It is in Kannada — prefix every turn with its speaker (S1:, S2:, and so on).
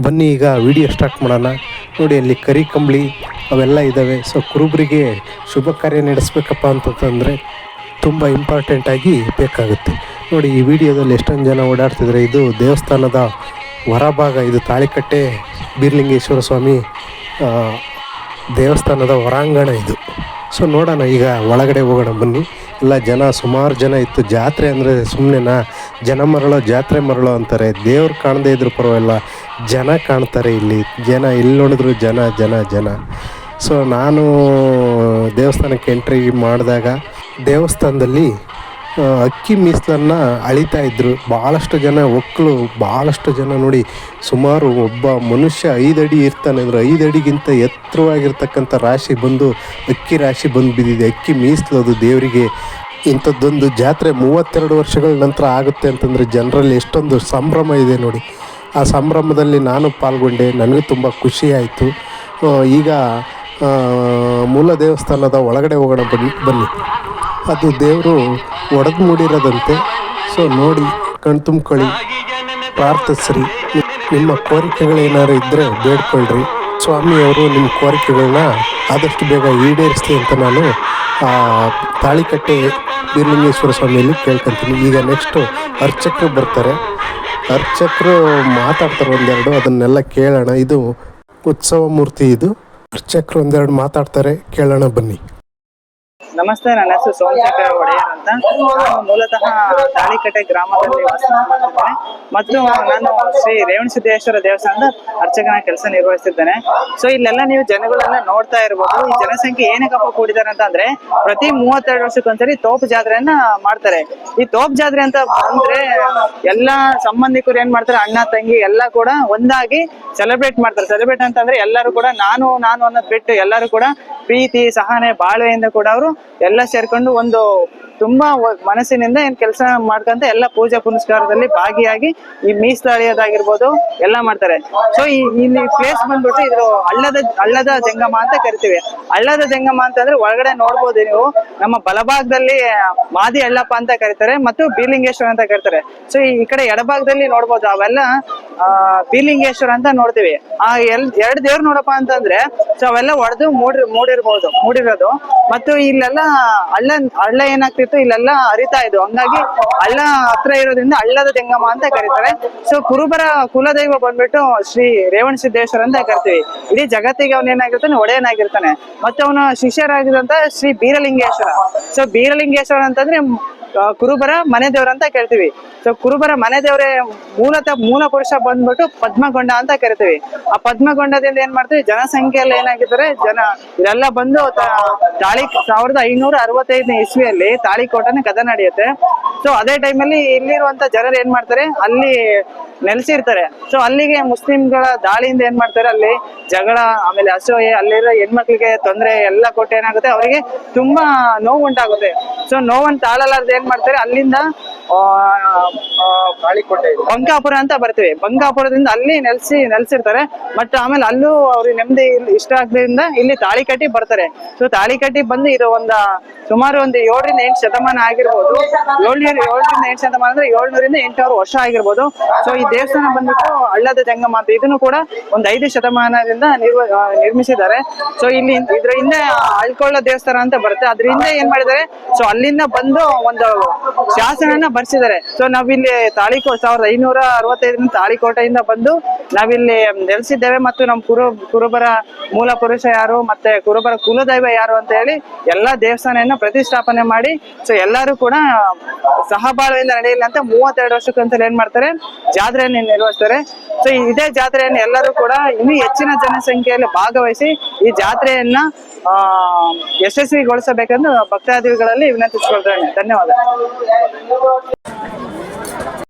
S1: ಬನ್ನಿ ಈಗ ವಿಡಿಯೋ ಸ್ಟಾರ್ಟ್ ಮಾಡೋಣ. ನೋಡಿ, ಅಲ್ಲಿ ಕರಿ ಕಂಬಳಿ, ಅವೆಲ್ಲ ಇದ್ದಾವೆ ಸೊ ಕುರುಬರಿಗೆ ಶುಭ ಕಾರ್ಯ ನಡೆಸ್ಬೇಕಪ್ಪ ಅಂತಂದರೆ ತುಂಬ ಇಂಪಾರ್ಟೆಂಟಾಗಿ ಬೇಕಾಗುತ್ತೆ. ನೋಡಿ, ಈ ವಿಡಿಯೋದಲ್ಲಿ ಎಷ್ಟೊಂದು ಜನ ಓಡಾಡ್ತಿದ್ರೆ, ಇದು ದೇವಸ್ಥಾನದ ಹೊರಭಾಗ, ಇದು ತಾಳಿಕಟ್ಟೆ ಬೀರ್ಲಿಂಗೇಶ್ವರ ಸ್ವಾಮಿ ದೇವಸ್ಥಾನದ ಹೊರಾಂಗಣ ಇದು. ಸೊ ನೋಡೋಣ, ಈಗ ಒಳಗಡೆ ಹೋಗೋಣ, ಬನ್ನಿ. ಎಲ್ಲ ಜನ ಸುಮಾರು ಜನ ಇತ್ತು. ಜಾತ್ರೆ ಅಂದರೆ ಸುಮ್ಮನೆನಾ ಜನ ಮರಳೋ ಜಾತ್ರೆ ಮರಳೋ ಅಂತಾರೆ. ದೇವ್ರು ಕಾಣದೇ ಇದ್ರು ಪರವಾಗಿಲ್ಲ, ಜನ ಕಾಣ್ತಾರೆ ಇಲ್ಲಿ. ಜನ ಎಲ್ಲಿ ನೋಡಿದ್ರು ಜನ ಜನ ಜನ. ಸೊ ನಾನು ದೇವಸ್ಥಾನಕ್ಕೆ ಎಂಟ್ರಿ ಮಾಡಿದಾಗ ದೇವಸ್ಥಾನದಲ್ಲಿ ಅಕ್ಕಿ ಮೀಸಲನ್ನು ಅಳಿತಾ ಇದ್ದರು ಭಾಳಷ್ಟು ಜನ ಒಕ್ಕಳು ಭಾಳಷ್ಟು ಜನ ನೋಡಿ ಸುಮಾರು ಒಬ್ಬ ಮನುಷ್ಯ ಐದಡಿ ಇರ್ತಾನೆ ಅಂದ್ರೆ ಐದಡಿಗಿಂತ ಎತ್ತರವಾಗಿರ್ತಕ್ಕಂಥ ರಾಶಿ ಬಂದು ಅಕ್ಕಿ ರಾಶಿ ಬಂದು ಬಿದ್ದಿದೆ. ಅಕ್ಕಿ ಮೀಸಲು ಅದು ದೇವರಿಗೆ ಇಂಥದ್ದೊಂದು ಜಾತ್ರೆ ಮೂವತ್ತೆರಡು ವರ್ಷಗಳ ನಂತರ ಆಗುತ್ತೆ ಅಂತಂದರೆ ಜನರಲ್ಲಿ ಎಷ್ಟೊಂದು ಸಂಭ್ರಮ ಇದೆ ನೋಡಿ. ಆ ಸಂಭ್ರಮದಲ್ಲಿ ನಾನು ಪಾಲ್ಗೊಂಡೆ. ನನಗೆ ತುಂಬ ಖುಷಿಯಾಯಿತು ಈಗ ಮೂಲ ದೇವಸ್ಥಾನದ ಒಳಗಡೆ ಹೋಗೋಣ ಬನ್ನಿ ಬನ್ನಿ. ಅದು ದೇವರು ಒಡೆದು ಮೂಡಿರೋದಂತೆ. ಸೊ ನೋಡಿ, ಕಣ್ ತುಂಬ್ಕೊಳ್ಳಿ. ಪ್ರಾರ್ಥಿಸ್ರಿ. ನಿಮ್ಮ ಕೋರಿಕೆಗಳೇನಾದ್ರು ಇದ್ದರೆ ಬೇಡ್ಕೊಳ್ರಿ. ಸ್ವಾಮಿಯವರು ನಿಮ್ಮ ಕೋರಿಕೆಗಳನ್ನ ಆದಷ್ಟು ಬೇಗ ಈಡೇರಿಸ್ಲಿ ಅಂತ ನಾನು ತಾಳಿಕಟ್ಟೆ ಬೀರಲಿಂಗೇಶ್ವರ ಸ್ವಾಮಿಯಲ್ಲಿ ಕೇಳ್ಕೊತೀನಿ. ಈಗ ನೆಕ್ಸ್ಟು ಅರ್ಚಕರು ಬರ್ತಾರೆ. ಅರ್ಚಕರು ಮಾತಾಡ್ತಾರೆ ಒಂದೆರಡು, ಅದನ್ನೆಲ್ಲ ಕೇಳೋಣ. ಇದು ಉತ್ಸವ ಮೂರ್ತಿ ಇದು. ಅರ್ಚಕರು ಒಂದೆರಡು ಮಾತಾಡ್ತಾರೆ. ಕೇಳೋಣ ಬನ್ನಿ.
S2: ನಮಸ್ತೆ, ನನ್ನ ಹೆಸರು ಸೋಮಶೇಖರ ಒಡೆಯರ್ ಅಂತ. ನಾನು ಮೂಲತಃ ತಾಳಿಕಟ್ಟೆ ಗ್ರಾಮದಲ್ಲಿ ವಾಸ ಮಾಡ್ತಿದ್ದೇನೆ. ಮತ್ತು ನಾನು ಶ್ರೀ ರೇವಣಸಿದ್ದೇಶ್ವರ ದೇವಸ್ಥಾನದ ಅರ್ಚಕನ ಕೆಲಸ ನಿರ್ವಹಿಸಿದ್ದೇನೆ ಸೊ ಇಲ್ಲೆಲ್ಲ ನೀವು ಜನಗಳನ್ನ ನೋಡ್ತಾ ಇರ್ಬೋದು. ಈ ಜನಸಂಖ್ಯೆ ಏನಕ್ಕಪ್ಪ ಕೂಡಿದ್ದಾರೆ ಅಂತ ಅಂದ್ರೆ, ಪ್ರತಿ ಮೂವತ್ತೆರಡು ವರ್ಷಕ್ಕೊಂದ್ಸರಿ ತೋಪ್ ಜಾತ್ರೆಯನ್ನ ಮಾಡ್ತಾರೆ. ಈ ತೋಪ್ ಜಾತ್ರೆ ಅಂತ ಬಂದ್ರೆ ಎಲ್ಲಾ ಸಂಬಂಧಿಕರು ಏನ್ ಮಾಡ್ತಾರೆ? ಅಣ್ಣ, ತಂಗಿ ಎಲ್ಲ ಕೂಡ ಒಂದಾಗಿ ಸೆಲೆಬ್ರೇಟ್ ಮಾಡ್ತಾರೆ. ಸೆಲೆಬ್ರೇಟ್ ಅಂತಂದ್ರೆ ಎಲ್ಲರೂ ಕೂಡ ನಾನು ನಾನು ಅನ್ನೋದು ಬಿಟ್ಟು ಎಲ್ಲರೂ ಕೂಡ ಪ್ರೀತಿ, ಸಹನೆ, ಬಾಳ್ವೆಯಿಂದ ಕೂಡ ಅವರು ಎಲ್ಲ ಸೇರ್ಕೊಂಡು ಒಂದು ತುಂಬಾ ಮನಸ್ಸಿನಿಂದ ಏನ್ ಕೆಲಸ ಮಾಡ್ಕೊಂತ ಎಲ್ಲ ಪೂಜಾ ಪುನಸ್ಕಾರದಲ್ಲಿ ಭಾಗಿಯಾಗಿ ಈ ಮೀಸಲಾಳಿಯೋದಾಗಿರ್ಬೋದು ಎಲ್ಲ ಮಾಡ್ತಾರೆ. ಸೊ ಇಲ್ಲಿ ಪ್ಲೇಸ್ ಬಂದ್ಬಿಟ್ಟು ಇದು ಹಳ್ಳದ ಹಳ್ಳದ ಜಂಗಮ ಅಂತ ಕರಿತೀವಿ. ಹಳ್ಳದ ಜಂಗಮ ಅಂತಂದ್ರೆ ಒಳಗಡೆ ನೋಡ್ಬೋದು ನೀವು. ನಮ್ಮ ಬಲಭಾಗದಲ್ಲಿ ಮಾದಿ ಹಳ್ಳಪ್ಪ ಅಂತ ಕರೀತಾರೆ ಮತ್ತು ಬೀಲಿಂಗೇಶ್ವರ ಅಂತ ಕರೀತಾರೆ. ಸೊ ಈ ಕಡೆ ಎಡಭಾಗದಲ್ಲಿ ನೋಡ್ಬೋದು ಅವೆಲ್ಲ ಬೀಲಿಂಗೇಶ್ವರ ಅಂತ ನೋಡ್ತೀವಿ. ಆ, ಎಲ್ ಎರಡ್ ದೇವ್ರು ನೋಡಪ್ಪ ಅಂತಂದ್ರೆ ಸೊ ಅವೆಲ್ಲ ಒಡೆದು ಮೂಡಿ ಮೂಡಿರ್ಬೋದು, ಮೂಡಿರೋದು. ಮತ್ತು ಇಲ್ಲೆಲ್ಲ ಹಳ್ಳ ಹಳ್ಳ ಏನಾಗ್ತಿತ್ತು ಇಲ್ಲೆಲ್ಲ ಹರಿತಾ ಇದ್ವು. ಹಂಗಾಗಿ ಹಳ್ಳ ಹತ್ರ ಇರೋದ್ರಿಂದ ಹಳ್ಳದ ಜಂಗಮ ಅಂತ ಕರೀತಾರೆ. ಸೊ ಕುರುಬರ ಕುಲದೈವ ಬಂದ್ಬಿಟ್ಟು ಶ್ರೀ ರೇವಣ ಸಿದ್ದೇಶ್ವರ ಅಂತ ಕರಿತೀವಿ. ಇಡೀ ಜಗತ್ತಿಗೆ ಅವನ ಏನಾಗಿರ್ತಾನೆ, ಒಡೆಯನಾಗಿರ್ತಾನೆ. ಮತ್ತೆ ಅವನ ಶಿಷ್ಯರಾಗಿದ್ದಂತ ಶ್ರೀ ಬೀರಲಿಂಗೇಶ್ವರ. ಸೊ ಬೀರಲಿಂಗೇಶ್ವರ ಅಂತಂದ್ರೆ ಕುರುಬರ ಮನೆ ದೇವ್ರ ಅಂತ ಕೇಳ್ತೀವಿ ಸೊ ಕುರುಬರ ಮನೆ ದೇವರೇ ಮೂಲತಃ ಮೂಲ ಪುರುಷ ಬಂದ್ಬಿಟ್ಟು ಪದ್ಮಗೊಂಡ ಅಂತ ಕರಿತೀವಿ. ಆ ಪದ್ಮಗೊಂಡದಿಂದ ಏನ್ ಮಾಡ್ತೀವಿ? ಜನಸಂಖ್ಯೆ ಎಲ್ಲ ಏನಾಗಿದ್ದಾರೆ? ಜನ ಇದೆಲ್ಲ ಬಂದು ತಾಳಿ, ಸಾವಿರದ ಐನೂರ ಅರವತ್ತೈದನೇ ಇಸ್ವಿಯಲ್ಲಿ ತಾಳಿಕೋಟನ ಕದ ನಡೆಯುತ್ತೆ. ಸೊ ಅದೇ ಟೈಮಲ್ಲಿ ಇಲ್ಲಿರುವಂತ ಜನರು ಏನ್ ಮಾಡ್ತಾರೆ? ಅಲ್ಲಿ ನೆಲೆಸಿರ್ತಾರೆ. ಸೊ ಅಲ್ಲಿಗೆ ಮುಸ್ಲಿಂಗಳ ದಾಳಿಯಿಂದ ಏನ್ ಮಾಡ್ತಾರೆ? ಅಲ್ಲಿ ಜಗಳ, ಆಮೇಲೆ ಅಸೂಯೆ, ಅಲ್ಲಿರೋ ಹೆಣ್ಮಕ್ಳಿಗೆ ತೊಂದರೆ, ಎಲ್ಲ ಕೊಟ್ಟು ಏನಾಗುತ್ತೆ? ಅವರಿಗೆ ತುಂಬಾ ನೋವು ಉಂಟಾಗುತ್ತೆ ಸೊ ನೋವನ್ನು ತಾಳಲಾರ್ದು ಏನ್ ಮಾಡ್ತಾರೆ? ಅಲ್ಲಿಂದ ಬಂಕಾಪುರ ಅಂತ ಬರ್ತೀವಿ. ಬಂಕಾಪುರದಿಂದ ಅಲ್ಲಿ ನೆಲೆಸಿ, ನೆಲೆಸಿರ್ತಾರೆ. ಬಟ್ ಆಮೇಲೆ ಅಲ್ಲೂ ಅವ್ರಿಗೆ ನೆಮ್ಮದಿ ಇಷ್ಟ ಆಗದ್ರಿಂದ ಇಲ್ಲಿ ತಾಳಿ ಕಟ್ಟಿ ಬರ್ತಾರೆ. ಸೊ ತಾಳಿ ಕಟ್ಟಿ ಬಂದು ಇದು ಒಂದ ಸುಮಾರು ಒಂದು ಏಳರಿಂದ ಎಂಟು ಶತಮಾನ ಆಗಿರ್ಬೋದು. ಏಳ್ನೂರ ಏಳರಿಂದ ಎಂಟು ಶತಮಾನ ಅಂದ್ರೆ ಏಳ್ನೂರಿಂದ ಎಂಟುನೂರು ವರ್ಷ ಆಗಿರ್ಬೋದು. ಸೊ ಈ ದೇವಸ್ಥಾನ ಬಂದ್ಬಿಟ್ಟು ಹಳ್ಳದ ಜಂಗಮ ಅಂತ ಇದನ್ನು ಕೂಡ ಒಂದು ಐದು ಶತಮಾನದಿಂದ ನಿರ್ವ ನಿರ್ಮಿಸಿದ್ದಾರೆ. ಸೊ ಇಲ್ಲಿ ಇದ್ರ ಹಿಂದೆ ಅಳ್ಕೊಳ್ಳೋ ದೇವಸ್ಥಾನ ಅಂತ ಬರುತ್ತೆ. ಅದ್ರ ಹಿಂದೆ ಏನ್ ಮಾಡಿದ್ದಾರೆ? ಸೊ ಅಲ್ಲಿಂದ ಬಂದು ಒಂದು ಶಾಸನನ ಬರ್ಸಿದ್ದಾರೆ ಸೊ ನಾವಿಲ್ಲಿ ತಾಳಿಕೋ ಸಾವಿರದ ಐನೂರ ಅರವತ್ತೈದರಿಂದ ತಾಳಿಕೋಟೆಯಿಂದ ಬಂದು ನಾವಿಲ್ಲಿ ನೆಲೆಸಿದ್ದೇವೆ ಮತ್ತು ನಮ್ಮ ಕುರು, ಕುರುಬರ ಮೂಲ ಪುರುಷ ಯಾರು ಮತ್ತೆ ಕುರುಬರ ಕುಲದೈವ ಯಾರು ಅಂತ ಹೇಳಿ ಎಲ್ಲಾ ದೇವಸ್ಥಾನವನ್ನು ಪ್ರತಿಷ್ಠಾಪನೆ ಮಾಡಿ ಸೊ ಎಲ್ಲರೂ ಕೂಡ ಸಹಬಾಳ್ವೆಯಿಂದ ನಡೆಯಲಿ ಅಂತ ಮೂವತ್ತೆರಡು ವರ್ಷಕ್ಕೊಂದ್ಸಲ ಏನ್ ಮಾಡ್ತಾರೆ? ಜಾತ್ರೆಯನ್ನು ನಿರ್ವಹಿಸ್ತಾರೆ. ಸೊ ಇದೇ ಜಾತ್ರೆಯನ್ನು ಎಲ್ಲರೂ ಕೂಡ ಇನ್ನೂ ಹೆಚ್ಚಿನ ಜನಸಂಖ್ಯೆಯಲ್ಲಿ ಭಾಗವಹಿಸಿ ಈ ಜಾತ್ರೆಯನ್ನ, ಆ, ಯಶಸ್ವಿಗೊಳಿಸಬೇಕೆಂದು ಭಕ್ತಾದಿಗಳಲ್ಲಿ ವಿನಂತಿಸಿಕೊಳ್ತೇನೆ ಧನ್ಯವಾದ